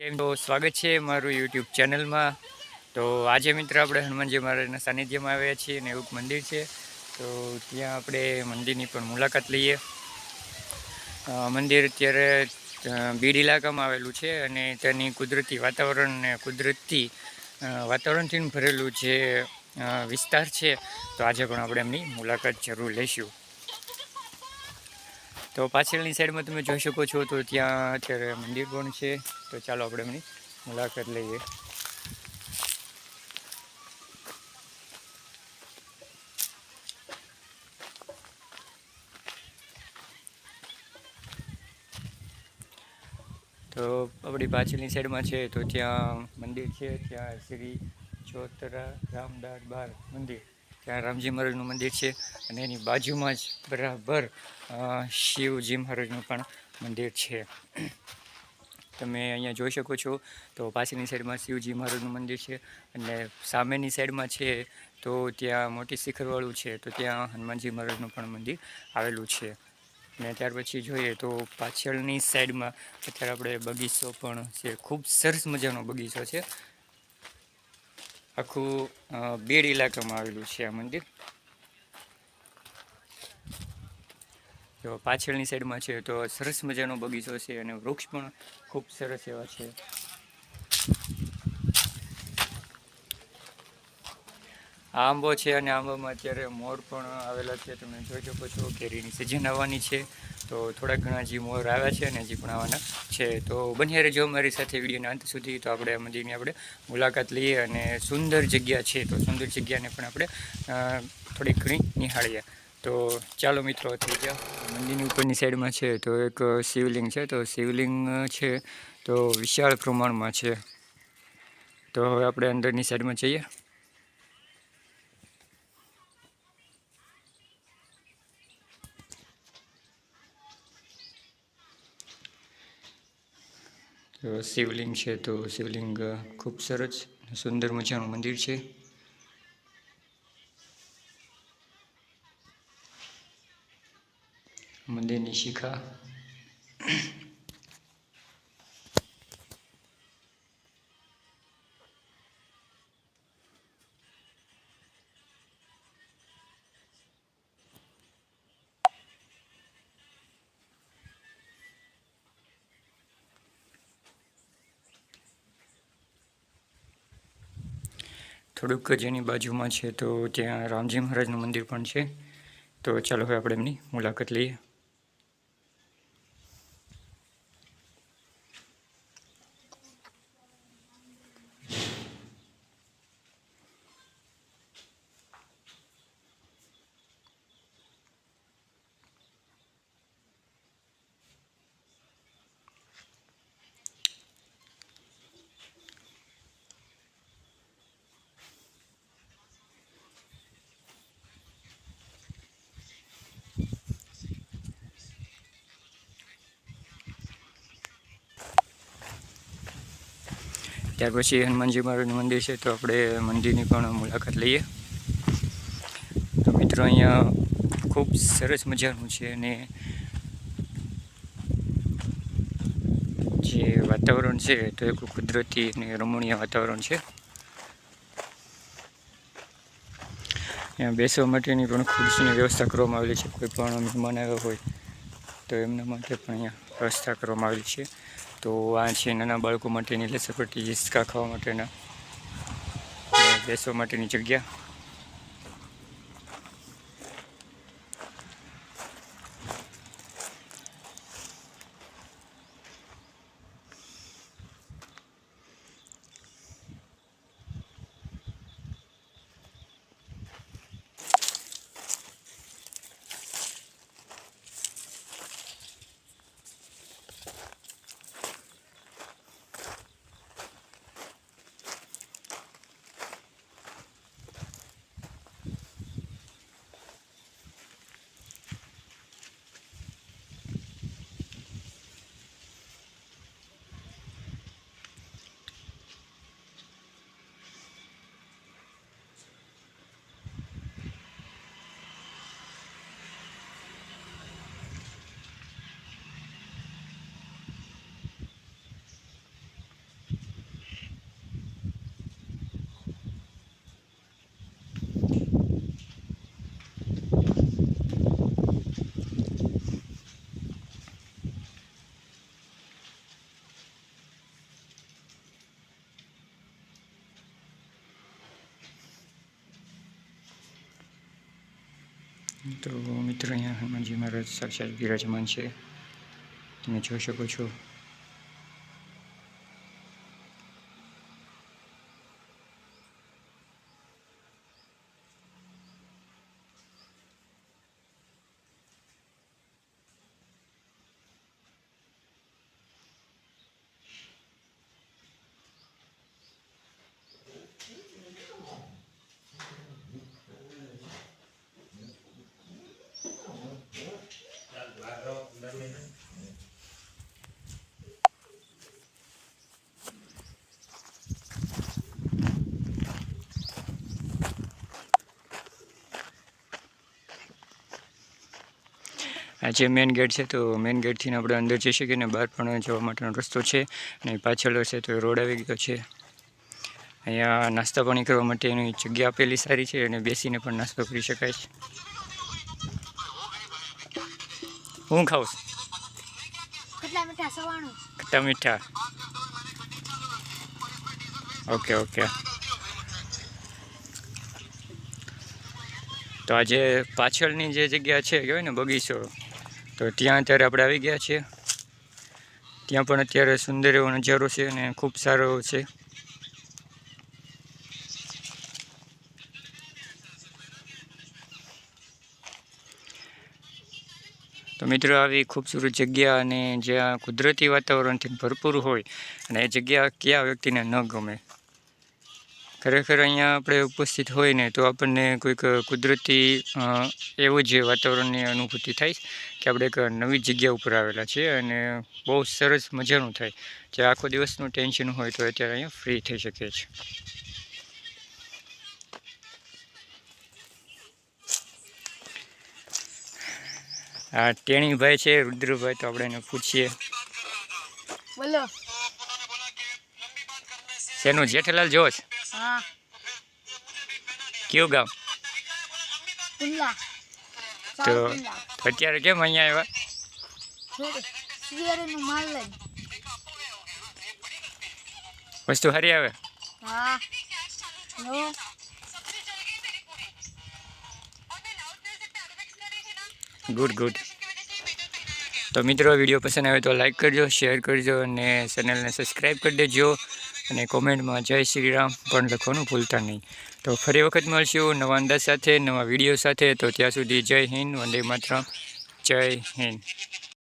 કેમ તો સ્વાગત છે મારું યુટ્યુબ ચેનલમાં. તો આજે મિત્ર આપણે હનુમાનજી મહારાજના સાનિધ્યમાં આવ્યા છીએ અને એવું મંદિર છે. તો ત્યાં આપણે મંદિરની પણ મુલાકાત લઈએ. મંદિર અત્યારે બીડ ઇલાકામાં આવેલું છે અને તેની કુદરતી વાતાવરણ અને કુદરતી વાતાવરણથી ભરેલું જે વિસ્તાર છે. તો આજે પણ આપણે એમની મુલાકાત જરૂર લઈશું. તો પાછળની સાઈડમાં તમે જોઈ શકો છો તો ત્યાં અત્યારે મંદિર પણ છે. તો ચાલો આપણે એમની મુલાકાત લઈએ. તો આપણી પાછળની સાઈડમાં છે તો ત્યાં મંદિર છે. ત્યાં શ્રી ચોતરા રામદાસ બાર મંદિર. ત્યાં રામજી મહારાજનું મંદિર છે અને એની બાજુમાં જ બરાબર શિવજી મહારાજનું પણ મંદિર છે. તમે અહીંયા જોઈ શકો છો, તો પાછળની સાઈડમાં શિવજી મહારાજનું મંદિર છે અને સામેની સાઈડમાં છે તો ત્યાં મોટી શિખરવાળું છે, તો ત્યાં હનુમાનજી મહારાજનું પણ મંદિર આવેલું છે. અને ત્યાર પછી જોઈએ તો પાછળની સાઈડમાં અત્યારે આપણે બગીચો પણ છે, ખૂબ સરસ મજાનો બગીચો છે. આખું બેડ ઇલાકામાં આવેલું છે આ મંદિર. જો પાછળની સાઈડમાં છે તો સરસ મજાનો બગીચો છે અને વૃક્ષ પણ ખૂબ સરસ એવા છે. આંબો છે અને આંબામાં અત્યારે મોર પણ આવેલા છે. તમે જોઈ શકો છો કેરીની સિઝન આવવાની છે. તો થોડા ઘણા જે મોર આવ્યા છે અને હજી પણ આવવાના છે. તો બન્યા રહેજો અમારી સાથે વિડીયોના અંત સુધી. તો આપણે મંદિરની આપણે મુલાકાત લઈએ અને સુંદર જગ્યા છે. તો સુંદર જગ્યાને પણ આપણે થોડી ઘણી નિહાળીએ. તો ચાલો મિત્રો, થઈ ગયા. મંદિરની ઉપરની સાઈડમાં છે તો એક શિવલિંગ છે. તો શિવલિંગ છે તો વિશાળ પ્રમાણમાં છે. તો હવે આપણે અંદરની સાઈડમાં જઈએ. તો શિવલિંગ છે તો શિવલિંગ ખૂબ સરસ સુંદર મજાનું મંદિર છે. મંદિરની શિખા થોડુંક જ એની બાજુમાં છે, તો ત્યાં રામજી મહારાજનું મંદિર પણ છે. તો ચાલો હવે આપણે એમની મુલાકાત લઈએ. ત્યાર પછી હનુમાનજી મહારાજનું મંદિર છે, તો આપણે મંદિરની પણ મુલાકાત લઈએ. તો મિત્રો, અહીંયા ખૂબ સરસ મજાનું છે અને જે વાતાવરણ છે, તો એક કુદરતી અને રમણીય વાતાવરણ છે. બેસવા માટેની પણ ખુરશીની વ્યવસ્થા કરવામાં આવેલી છે, કોઈ પણ મહેમાન આવ્યા હોય, તો એમના માટે પણ અહીંયા વ્યવસ્થા કરવામાં આવેલી છે. તો આ છે નાના બાળકો માટેની લસરપટ્ટી હિંચકા ખાવા માટેના. બેસવા માટેની જગ્યા. તો મિત્રો અહીંયા હનુમાનજી મહારાજ સાક્ષાત બિરાજમાન છે. તમે જોઈ શકો છો. આ જે મેઇન ગેટ છે તો મેઇન ગેટથી આપણે અંદર જઈ શકીએ અને બહાર પણ જવા માટેનો રસ્તો છે અને પાછળ છે તો રોડ આવી ગયો છે. અહીંયા નાસ્તા પાણી કરવા માટેની જગ્યા આપેલી સારી છે અને બેસીને પણ નાસ્તો કરી શકાય છે. હું ખાઉં ખટ્ટા મીઠા? Okay okay. તો આજે પાછળની જે જગ્યા છે કહેવાય ને બગીચો, તો ત્યાં અત્યારે આપણે આવી ગયા છીએ. ત્યાં પણ અત્યારે સુંદર એવો નજારો છે અને ખૂબ સારો એવો છે. તો મિત્રો, આવી ખૂબસૂરત જગ્યા અને જ્યાં કુદરતી વાતાવરણથી ભરપૂર હોય અને એ જગ્યા કયા વ્યક્તિને ન ગમે ખરેખર અહીંયા આપણે ઉપસ્થિત હોય ને તો આપણને કોઈક કુદરતી એવું જ વાતાવરણની અનુભૂતિ થાય કે આપણે એક નવી જગ્યા ઉપર આવેલા છીએ અને બહુ સરસ મજાનું થાય. જે આખો દિવસનું ટેન્શન હોય તો અત્યારે અહીંયા ફ્રી થઈ શકે છે આ ટેણીભાઈ છે, રુદ્રભાઈ, તો આપણે એને પૂછીએ. બોલો. શેનું? જેઠાલાલ જોશ કયું ગામ? તો અત્યારે કેમ અહીંયા આવ્યા? વસ્તુ સારી આવે? Good good. તો મિત્રો, વીડિયો પસંદ આવે તો લાઇક કરજો શેર કરજો અને ચેનલને સબસ્ક્રાઈબ કરી દેજો અને કોમેન્ટમાં જય શ્રી રામ પણ લખવાનું ભૂલતા નહીં. તો ફરી વખત મળશું નવા અંદાજ સાથે, નવા વીડિયો સાથે. તો ત્યાં સુધી જય હિન્દ, વંદે માત્ર જય હિન્દ.